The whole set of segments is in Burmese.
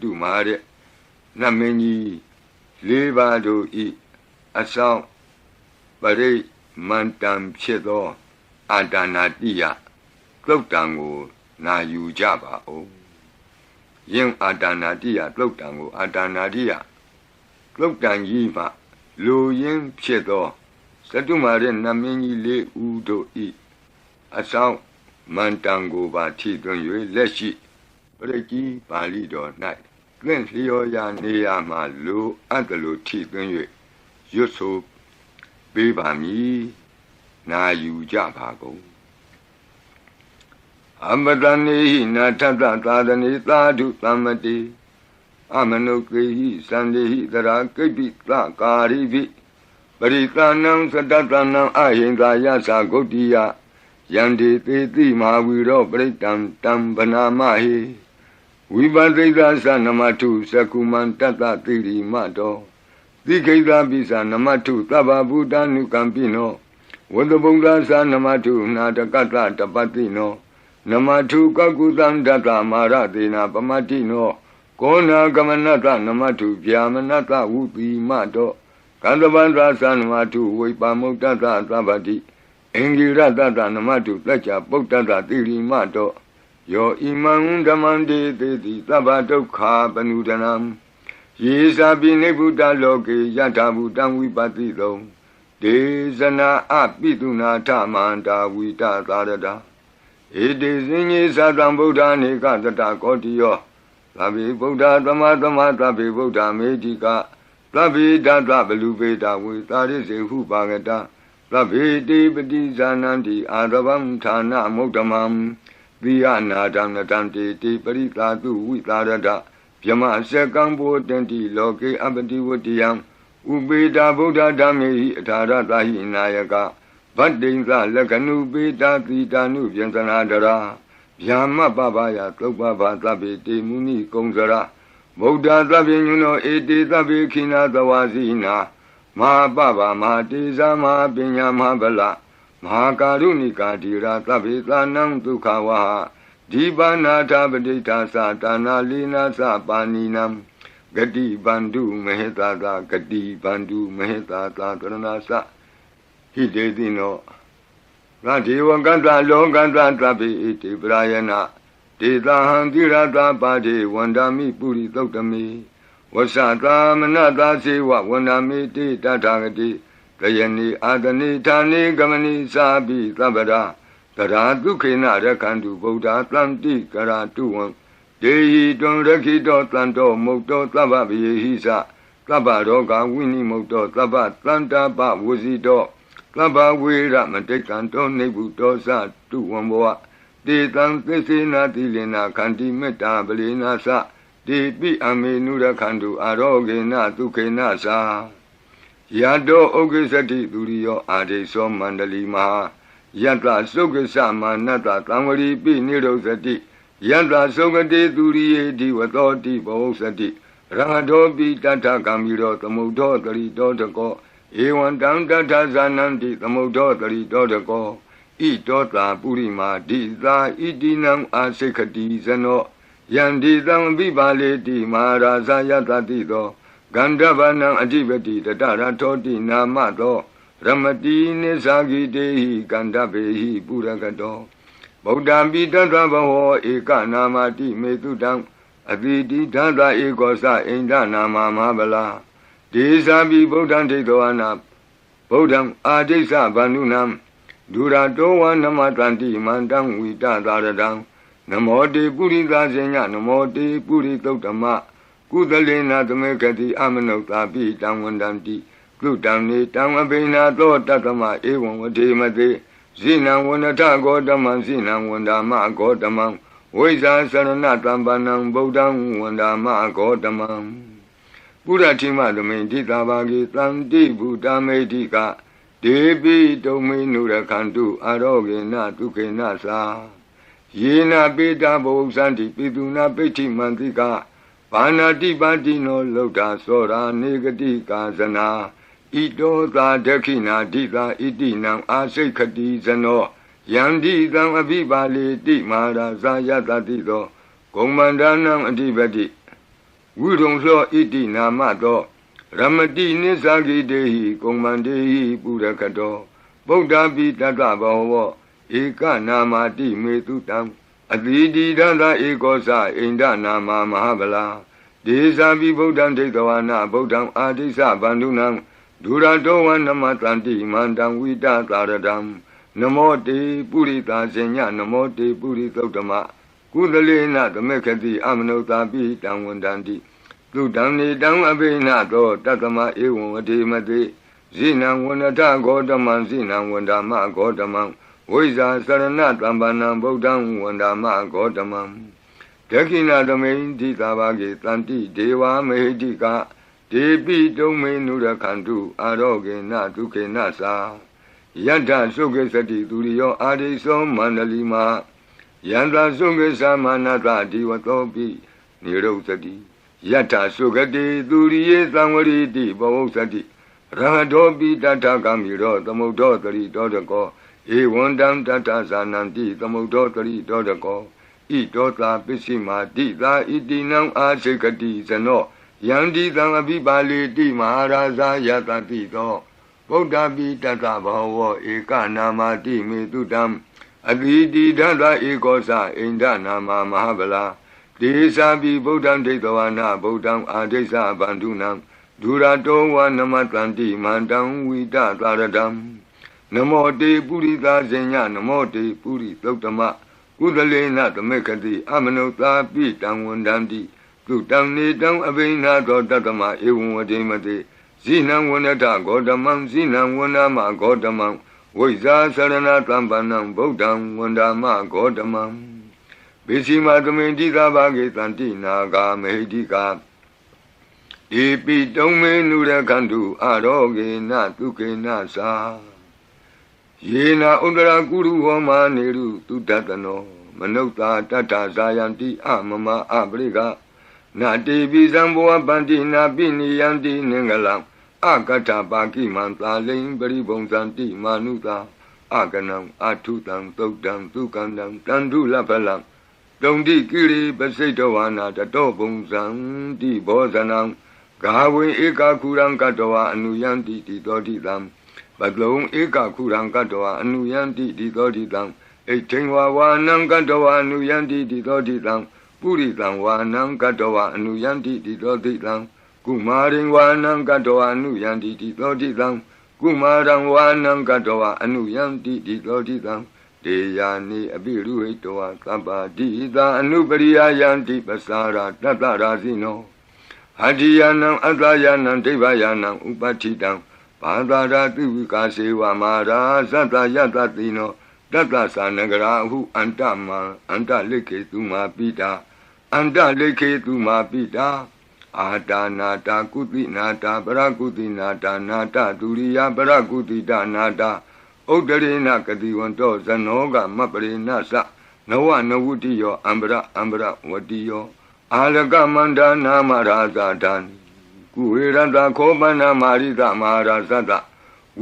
တုမာတဲ့နတ်မင်းကြီးလေးပါးတို့ဤအဆောင်ပရိမန္တံဖြစ်သောအာတာနာတိယသုတ်တံကိုနာယူကြပါဦးယင်အာတာနာတိယသုတ်တံကိုအာတာနာတိယသုတ်တံကြီးမှလူရင်းဖြစ်သောသတ္တုမာရဲ့နတ်မင်းကြီးလေးဦးတို့ဤအဆောင်မန္တံကိုပါထိသွင်း၍လက်ရှိ ပရိကြီးပါဠိတော်၌သင်လျော်ရာနေရာမှာလူအပ်တယ်လို့ထိသွင်း၍ရွတ်ဆိုပေးပါမည်နာယူကြပါကုန်အမတနေဟိနာထတသာသနေသာဓုသမ္မတိအမနုကေဟိသန္တေဟိသရာကိပိသကာရိပိပရိသနံသတ္တနံအဟိန္တာယသဂုတ်တိယယန္တိသေတိမဟာဝီရောပရိတံတံဗနာမဟိ ဝိပသိသသနမထုသကုမံတတ္တတိရိမတောတိခိတပိသနမထုသဗ္ဗဗုဒ္ဓ ानु ကံပိနောဝတ္တဗုဒ္ဓသနမထုနာတကတ္တတပတိနောနမထုကကုသံတတမာရသေနာပမတိနောကောနာကမနတနမထုဗျာမနတဝုတိမတောကန္တဗန္ဒသနမထုဝိပါမုတ်တတသဗ္ဗတိအင်္ဂိရတတနမတုတัจจပုတ္တတတိရိမတော ယောဣမံဓမ္မံတေတိတိသဗ္ဗဒုက္ခပနုဒနံယေသာပိနိဗ္ဗုတလောကေယထာဘူတံဝိပတိတုံဒေဇနာအပိတုနာထမန္တာဝိတသာရတာဧတေစင်ကြီးသတံဗုဒ္ဓနေကတတကောတိယောသဗ္ဗေဗုဒ္ဓသမသမသဗ္ဗေဗုဒ္ဓမေတိကသဗ္ဗေတတဗလူပေတာဝေသာရိစေဟုပါကတာသဗ္ဗေတိပတိဇာနန္တိအာရဗံဌာနမုဒ္ဓမံ သီယနာဒံနတံတေတိပရိသာတုဝိသာရတဗျမစကံဘောတန္တိလောကေအပတိဝတ္တယံဥပေတာဗုဒ္ဓဓမ္မေဟိအထာရတဟိနာယကဗတ္တိံသလက္ခဏုပေတာသီတာနုဗျံသနာတရာဗျာမပပယသုပ္ပဘာသဗ္ဗေတေမုနိကုံစရဗုဒ္ဓသဗ္ဗညုနောဧတေသဗ္ဗေခိနာသဝါစီနာမဟာပပမဟာတေဇာမဟာပညာမဟာဗလ မဟာကာရုဏိကာတိရာသဗ္ဗေသာနံဒုက္ခဝဟဒီပါဏာထပဋိဋ္ဌာသတာနာလိနာသပါဏိနံဂတိဗန္ဓုမဟေတာသာဂတိဗန္ဓုမဟေတာသာကရဏသဟိတေတိနောငါဒေဝကတ္တလောကတ္တသဗ္ဗေဣတိပရာယနာဒေတာဟံတိရတာပါတိဝန္ဒာမိပုရိသုတ်တမေဝဆသာမနတာစေဝဝန္ဒမေတိတထာဂတိ တယနိအာတနိဌာနိကမနိစာပိသဗ္ဗရာတရာဒုခေနရခန္တုဗုဒ္ဓသံတိကရာတုဝံဒေဟိတွံရခိတောတန်တောမုတ်တောသဗ္ဗဗယေဟိသသဗ္ဗရောဂဝိနိမုတ်တောသဗ္ဗတန္တာပဝစီတောသဗ္ဗဝေရမတိကံတောနေဗုတောသတုဝံဘောတေတံသစ္စေနာတိလင်နာခန္တိမေတ္တာပလေနာသတိပိအမေနုရခန္တုအာရောဂေနဒုခေနသာ ယတောဥက္ကိစတိသူရိယောအာဒိသောမန္တလီမဟာယတ္တသုက္ကစမာနတ္တသံဝရီပိနိရောဇတိယတ္တသုကတိသူရိယေဒီဝသောတိဘောစတိရဟတောပိတတ္ထကံမီရောသမုဒ္ဒောတရိတောတကောဧဝံတံတတ္ထဇာနန္တိသမုဒ္ဒောတရိတောတကောဣတောတာပုရိမာဒိသာဣတိနံအာစိခတိဇနောယန္တိသံပိပါလေတိမဟာရာဇယတတိသော ဂန္ဓဗနံအဓိပတိတတရထောတိနာမသောရမတိနိသဂိတေဟိကန္ဓဗေဟိပုရကတောဗုဒ္ဓံပိတ္တဘဝဧကနာမတိမေတုတံအတိတိဓာတဧကောသအိန္ဒနာမမဟာဗလာဒေသပိဗုဒ္ဓံဒိဋ္ဌဝနာဗုဒ္ဓံအာဒိစ္စဗန္ဓုနံဒုရတောဝနမတန္တိမန္တံဝိတသာရတံနမောတေပုရိသဇင်ညနမောတေပုရိသုတ်တမ ကုသလေနာသမေကတိအမနုဿာပိတံဝန္တန္တိကုတံနေတံအဘိနာသောတတမဧဝံဝတိမတိဇိနံဝန္တထဂောတမံဇိနံဝန္ဒာမဂောတမံဝိဇာသရဏတံပနံဗုဒ္ဓံဝန္ဒာမဂောတမံပုရတိမသမိန်တိတာဘာဂေတန်တိဗုဒ္ဓမေတိကဒေပိတုံမေနုရခန္တုအာရောဂေနဒုခေနသာယေနာပေတာဘုံစန္တိပိတုနာပိဋ္ဌိမန္တိက ဘာနာတိပါတိနောလောတာသောရာနေဂတိကာဇနာဣတောသာဒခိနာဒိသာဣတိနံအာစိတ်ခတိဇနောယန္တိတံအဘိပါလေတိမာရာဇာယတတိသောဂုံမန္ဒနံအဓိပတိဝိရုံလှောဣတိနာမသောရမတိနိစ္စဂိတေဟိကုံမန္တေဟိပုရကတောဗုဒ္ဓပိတတ္တဘောဝဧကနာမတိမေတုတံ အတိတိဒသဧကောသအိန္ဒနာမမဟာဗလာဒေဇာပိဗုဒ္ဓံဒိဋ္ဌဝါနဗုဒ္ဓံအာတိစ္စဗန္ဓုနံဒုရတောဝနမတန္တိမန္တံဝိတသာရတံနမောတေပုရိသာဇညနမောတေပုရိသုတ္တမကုသလေနသမေခတိအမနုဿာပိတံဝန္တန္တိသုတံနေတံအဘိနသောတတမဧဝံဝတိမတိဇိနံဝန္တဂောတမံဇိနံဝန္ဒမဂောတမံ ဝိဇာသရဏတံပန္နံဗုဒ္ဓံဝန္ဒမဂောတမံဒခိဏသမိန်တိသာဘာကေတန္တိဒေဝမေဟိတိကဒေပိတုံမေနုရခန္တုအာရောဂေနဒုက္ခေနသာယတ္ထသုခေစတိသူရိယောအာရိသောမန္တလီမာယန္တာသုခေသမနာတဒီဝတောပိနိရုသတိယတ္ထသုခတိသူရိယေသံဝရိတိဘဝုသတိရဟတောပိတတကမိရောသမုဒ္ဒောတရိတောတကော ဧဝံတံတတဇာနန္တိသမုဒ္ဒောတရိတောတကောဣတောတာပစ္စည်းမာတိသာဣတိနံအာစိကတိဇနောယန္တိသံအပိပါလေတိမဟာရာဇာယတတိသောဗုဒ္ဓပိတတဘောဝဧကနာမတိမေတုတံအတိတိဒသဧကောသအိန္ဒနာမမဟာဗလာဒေသာပိဗုဒ္ဓံဒိဋ္ဌဝါနဗုဒ္ဓံအာဒိသဗန္ဓုနံဒုရတောဝနမတန္တိမန္တံဝိတသာရတံ နမောတေပုရိသာဇညနမောတေပုရိသုတ္တမကုသလေနသမေခတိအမနုသာပိတံဝန္တန္တိသူတံနေတံအဘိနာသောတတမဧဝံဝတိမတိဇိနံဝန္တဂောတမံဇိနံဝန္ဒမဂောတမံဝိဇာသရဏတံပန္နံဗုဒ္ဓံဝန္ဒမဂောတမံဘေစီမာသမိန်တိသာဘာဂေတန္တိနာဂာမေဟိတိကာဧပိတုံမေနုရခန္တုအာရောဂေနတုကေနသာ ယေနာဥဒရာကုရုဟောမာနေရုတုတတနော မနုဿာတတ္တဇာယံတိအမမအပရိကနာတိပိဇံဘောပန္တိနာပိနိယံတိနင်္ဂလံအကတ္ထပါကိမံသာလိန်ပရိဘုံဇံတိမာနုသာအကနံအထုတံသုတ်တံသုကန္တံတန္တုလဖလံတုံတိကိရိပစိတဝါနာတတောဘုံဇံတိဘောဇနံဂါဝေဧကခုရံကတဝါအနုယံတိတိတောတိတံ ပတလုံဧကခုရံကတဝါအနုယံတိတိတောတိတံဣထိန်ဝါဝါနံကတဝါအနုယံတိတိတောတိတံပုရိတံဝါနံကတဝါအနုယံတိတိတောတိတံကုမာရင်ဝါနံကတဝါအနုယံတိတိတောတိတံကုမာရံဝါနံကတဝါအနုယံတိတိတောတိတံတေယာနိအပိရုဟိတဝါသဗ္ဗတိသာအနုပရိယယံတိပစာရာတတ္တရာဇိနောအတ္တိယနံအတ္တယနံဒိဗ္ဗယနံဥပဋ္ဌိတံ ဘာသာရာတိဝိကာစေဝမာရာသတ္တယတတိနောတတ္တသနဂရာဟုအန္တမံအန္တလိခေသူမာပိတာအန္တလိခေသူမာပိတာအာတာနာတာကုတိနာတာပရကုတိနာတာနာတာဒုရိယပရကုတိတာနာတာဥဒ္ဒရေနကတိဝန္တောဇနောကမပရိနသနဝနဝုတိယောအံပရအံပရဝတိယောအာလကမန္ဒနာမရာဇာတံ ကုဝေရတခောပန္နမာရိသမဟာရာဇတ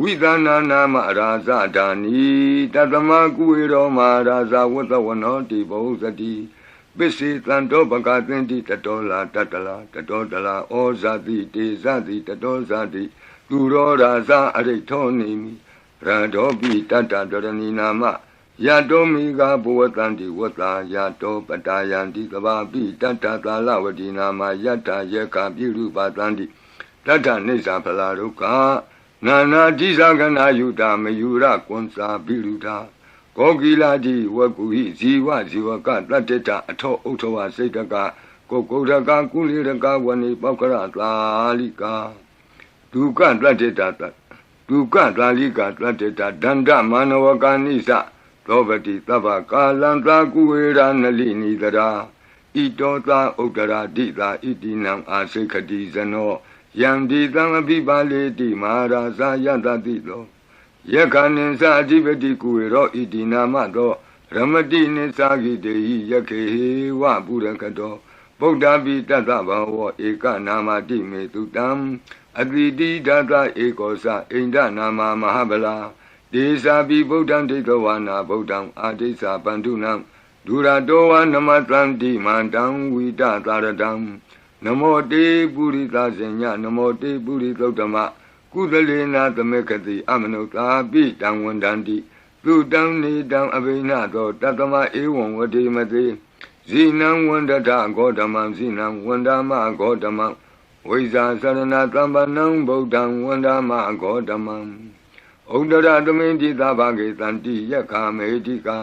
ဝိသနာနာမရာဇဒာနီတသမကုဝေရောမဟာရာဇဝတ္တဝနောတိဘောဇတိပစ္စေတံတောပကသင်တိတတောလာတတလာတတောတလာဩဇာတိတေဇတိတတောဇာတိသူရောရာဇအရိထောနေမိရတောပိတတ္တဒရဏီနာမ ယတောမိကဘဝတံတိဝတ္တာယတောပတာယံတိကဘာပိတတ္တသာလဝတိနာမယတ္တယေကပိရုပတံတိတတ္ထနေသာဖလာဒုက္ခနာနာတိသကနာယုတာမယုရကွန်စာပိရုတာကောကိလာတိဝကုဟိဇီဝဇီဝကတတ္တတအထောဥထဝစိတ်တကကိုကုဒကကုလိရကဝဏိပောက္ခရသာလိကာဒုက္ခတတ္တတဒုက္ခသာလိကာတတ္တတဒန္တမနဝကာနိသ သောပတိသဗ္ဗကာလံသာကုဝေရနလိနိတရာဣတောသာဥဒ္ဒရာတိသာဣတိနံအာစိခတိဇနောယံဒီတံအပိပါလေတိမဟာရာဇာယတတိသောယက္ခဏိသအဓိပတိကုဝေရောဣတိနာမသောရမတိနိသာဂိတေဟိယခေဟေဝပုရကတောဗုဒ္ဓပိတတဘဝဧကနာမတိမေတုတံအတိတိဒသဧကောသအိန္ဒနာမမဟာဗလာ ဒေသာပိဗုဒ္ဓံဒိဋ္ဌဝါနာဗုဒ္ဓံအာဒိသပန္တုနံဒုရတောဝနမတံတိမန္တံဝိတသာရတံနမောတေပုရိသဇညနမောတေပုရိသုတ်တမကုသလေနာသမေခတိအမနုသာပိတံဝန္တန္တိသူတံနေတံအဘိနသောတတမဧဝံဝတိမတိဇိနံဝန္တထဂေါတမံဇိနံဝန္ဒမဂေါတမံဝိဇာသရဏတမ္ပနံဗုဒ္ဓံဝန္ဒမဂေါတမံ ဩဒရသမိန်တိသဘာဂေတန္တိယက္ခာမေတိကာ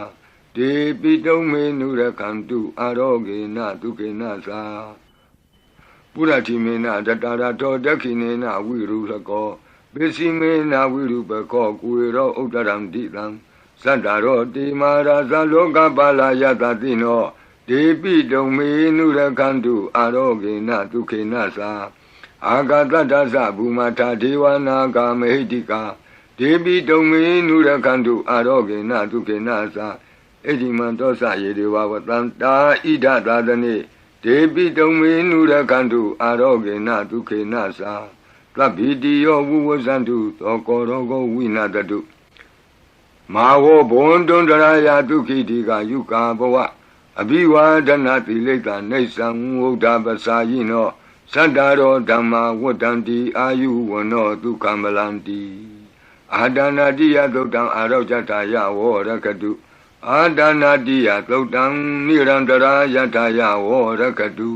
ဒေပိတုံမေနုရခန္တုအာရောဂေနဒုက္ခေနသာပုရတိမေနတတရာတောဒက္ခိနေနဝိရုလကောပိစီမေနဝိရုပကောကုေရောဥဒရံတိတံသတ္တရောတိမာရာဇလောကပါလာယတတိနောဒေပိတုံမေနုရခန္တုအာရောဂေနဒုက္ခေနသာအာဂတတ္တသဘူမထာဒေဝနာဂာမဟိတိကာ ဒေပိတုံမေနုရခန္တုအာရောဂေနဒုက္ခေနသာအဒီမံတောစယေဒေဝဝတန္တာဣဒသာသနေဒေပိတုံမေနုရခန္တုအာရောဂေနဒုက္ခေနသာသဗ္ဗိတိယောဝုဝဇန္တုသောကောရောဂောဝိနာတတုမာဝောဘွန်တွန်တရာယဒုက္ခိတိကယုကာဘဝအဘိဝါဒနာတိလိတ္တနေသံဝုဒ္ဓပစာယိနောသတ္တရောဓမ္မာဝတ္တံတိအာယုဝနောဒုက္ခမလန္တိ အာဒနာတိယသုတ်တံအာရောကြတာယဝရကတုအာဒနာတိယသုတ်တံနိရန္တရာယထာယဝရကတု